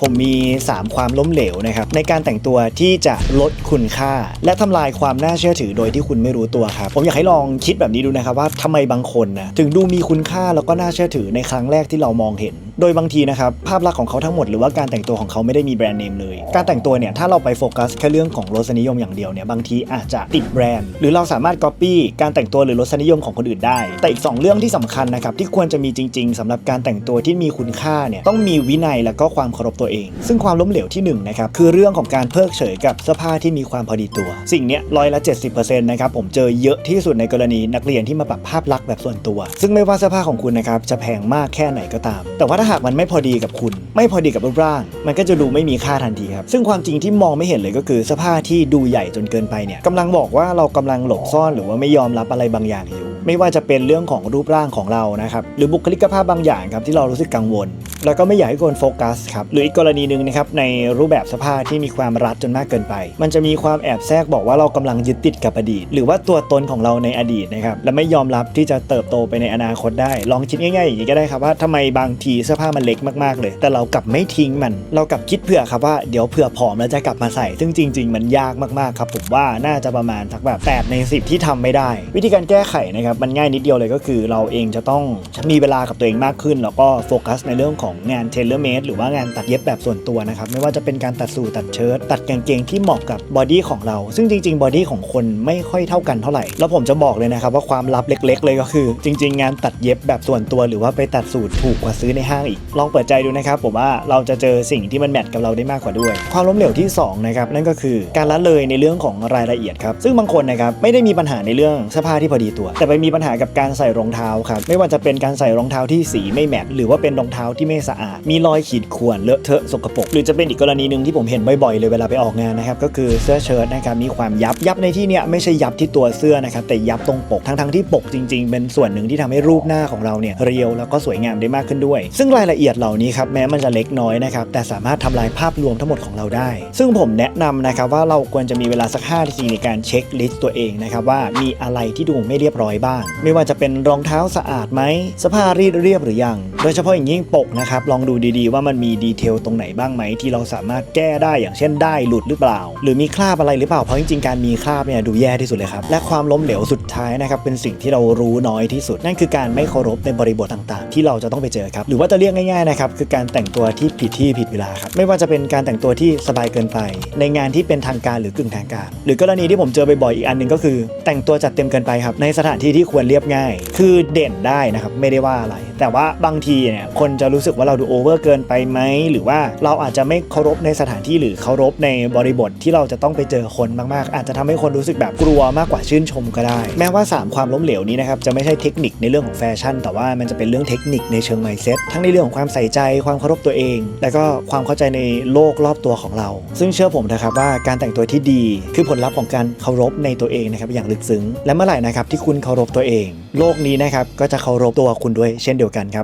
ผมมี 3 ความล้มเหลวนะครับในการแต่งตัวที่จะลดคุณค่า และทำลายความน่าเชื่อถือโดยที่คุณไม่รู้ตัวครับ ผมอยากให้ลองคิดแบบนี้ดูนะครับว่าทำไมบางคนนะถึงดูมีคุณค่าแล้วก็น่าเชื่อถือในครั้งแรกที่เรามองเห็น โดยบางทีนะครับภาพลักษณ์ของเขาทั้งหมดหรือว่าการแต่งตัวของเขาไม่ได้มีแบรนด์เนมเลย การแต่งตัวเนี่ยถ้าเราไปโฟกัสแค่เรื่องของรสนิยมอย่างเดียวเนี่ยบางทีอาจจะติดแบรนด์ หรือเราสามารถก๊อปปี้การแต่งตัวหรือรสนิยมของคนอื่นได้ แต่อีกสองเรื่องที่สำคัญนะครับที่ควรจะมีจริง ๆสำหรับการแต่งตัวที่มีคุณค่าเนี่ยต้องมีวินัยและก็ความเคารพตัวเอง ซึ่งความล้มเหลวที่หนึ่งนะครับคือเรื่องของการเพิกเฉยกับเสื้อผ้าที่มีความพอดีตัว สิ่งเนี้ยร้อยละ70%นะครับผมเจอเยอะที่สุดในกรณีนักเรียนที่มาปรับภาพลักษณ์แบบส่วนตัว ซึ่งไม่ว่าเสื้อผ้าของคุณนะครับจะแพงมากแค่ไหนก็ตาม แต่ว่าถ้าหากมันไม่พอดีกับคุณ ไม่พอดีกับรูปร่าง มันก็จะดูไม่มีค่าทันทีครับ ซึ่งความจริงที่มองไม่เห็นเลยก็คือเสื้อผ้าที่ดูใหญ่จนเกินไปเนี่ยกำลังบอกว่าเรากำลังหลบซ่อนหรือว่าไม่ยอมรับอะไรบางอย่างอยู่ ไม่ว่าจะเป็นเรื่องของรูปร่างของเรานะครับหรือบุคลิกภาพบางอย่างครับที่เรารู้สึกกังวลแล้วก็ไม่อยากให้คนโฟกัสครับ หรืออีกกรณีหนึ่งนะครับในรูปแบบเสื้อผ้าที่มีความรัดจนมากเกินไป มันจะมีความแอบแทรกบอกว่าเรากำลังยึดติดกับอดีต หรือว่าตัวตนของเราในอดีตนะครับและไม่ยอมรับที่จะเติบโตไปในอนาคตได้ ลองคิดง่ายๆอย่างนี้ก็ได้ครับว่าทำไมบางทีเสื้อผ้ามันเล็กมากๆเลย แต่เรากลับไม่ทิ้งมัน เรากลับคิดเผื่อครับว่าเดี๋ยวเผื่อผอมแล้วจะกลับมาใส่ ซึ่งจริง ๆ มันยากมากๆครับผมว่าน่าจะประมาณสักแบบ8ใน10 ที่ทำไม่ได้ วิธีการแก้ไขนะครับมันง่ายนิดเดียวเลยก็คือ เราเองจะต้องมีเวลากับตัวเองมากขึ้น แล้วก็โฟกัสในเรื่องของงานเทเลเมดหรือว่างานตัดเย็บแบบส่วนตัวนะครับไม่ว่าจะเป็นการตัดสูทตัดเชิ้ตตัดกางเกงที่เหมาะกับบอดี้ของเรา ซึ่งจริงๆบอดี้ของคนไม่ค่อยเท่ากันเท่าไหร่แล้วผมจะบอกเลยนะครับว่าความลับเล็ก ๆ เลยก็คือ จริง ๆ งานตัดเย็บแบบส่วนตัว หรือว่าไปตัดสูตรถูกกว่าซื้อในห้างอีก ลองเปิดใจดูนะครับผมว่าเราจะเจอสิ่งที่มันแมทกับเราได้มากกว่าด้วย ความล้มเหลวที่สองนะครับนั่นก็คือการละเลยในเรื่องของรายละเอียดครับซึ่งบางคนนะครับไม่ได้มีปัญหาในเรื่องเสื้อผ้าที่พอดีตัว แต่ไปมีปัญหากับการใส่รองเท้าครับไม่ว่าจะเป็นการใส่รองเท้าที่สีไม่แมทหรือว่าเป็นรองเท้าที่ไม่สะอาด มีรอยขีดข่วนเลอะเทอะสกปรกหรือจะเป็นอีกกรณีหนึ่งที่ผมเห็นบ่อยๆเลยเวลาไปออกงานนะครับก็คือเสื้อเชิ้ตนะครับมีความยับยับในที่เนี้ยไม่ใช่ยับที่ตัวเสื้อนะครับแต่ยับตรงปกทั้งๆที่ปกจริง ๆ เป็นส่วนหนึ่งที่ทำให้รูปหน้าของเราเนี่ยเรียวแล้วก็สวยงามได้มากขึ้นด้วย ซึ่งรายละเอียดเหล่านี้ครับแม้มันจะเล็กน้อยนะครับแต่สามารถทำลายภาพรวมทั้งหมดของเราได้ ซึ่งผมแนะนำนะครับว่าเราควรจะมีเวลาสัก5นาทีในการเช็คลิสต์ตัวเองนะครับว่ามีอะไรที่ดูไม่เรียบร้อยบ้าง ไม่ว่าจะเป็นรองเท้าสะอาดไหมเสภารีดเรียบหรือยัง โดยเฉพาะอย่างยิ่งปกนะครับลองดูดีๆว่ามันมีดีเทลตรงไหนบ้างไหมที่เราสามารถแก้ได้อย่างเช่นได้หลุดหรือเปล่า หรือมีคราบอะไรหรือเปล่าเพราะจริงๆการมีคราบเนี่ยดูแย่ที่สุดเลยครับและความล้มเหลวสุดท้ายนะครับเป็นสิ่งที่เรารู้น้อยที่สุด นั่นคือการไม่เคารพในบริบทต่างๆ ที่เราจะต้องไปเจอครับหรือว่าจะเรียกง่ายๆนะครับคือการแต่งตัวที่ผิดที่ผิดเวลาครับไม่ว่าจะเป็นการแต่งตัวที่สบายเกินไป ในงานที่เป็นทางการหรือกึ่งทางการ หรือกรณีที่ผมเจอบ่อยๆอีกอันหนึ่งก็คือ แต่งตัวจัดเต็มเกินไปครับในสถานที่ที่ควรเรียบง่าย คือเด่นได้นะครับไม่ได้ว่าอะไร แต่ว่าบางทีเนี่ยคนจะรู้สึกว่าเราดูโอเวอร์เกินไปไหมหรือว่าเราอาจจะไม่เคารพในสถานที่หรือเคารพในบริบทที่เราจะต้องไปเจอคนมากๆ อาจจะทำให้คนรู้สึกแบบกลัวมากกว่าชื่นชมก็ได้ แม้ว่า 3 ความล้มเหลวนี้นะครับจะไม่ใช่เทคนิคในเรื่องของแฟชั่น แต่ว่ามันจะเป็นเรื่องเทคนิคในเชิง mindset ทั้งในเรื่องของความใส่ใจความเคารพตัวเอง และก็ความเข้าใจในโลกรอบตัวของเรา ซึ่งเชื่อผมนะครับว่าการแต่งตัวที่ดีคือผลลัพธ์ของการเคารพในตัวเองนะครับอย่างลึกซึ้ง และเมื่อไหร่นะครับที่คุณเคารพตัวเอง โลกนี้นะครับก็จะเคารพตัวคุณด้วยเช่นเดียวกันครับ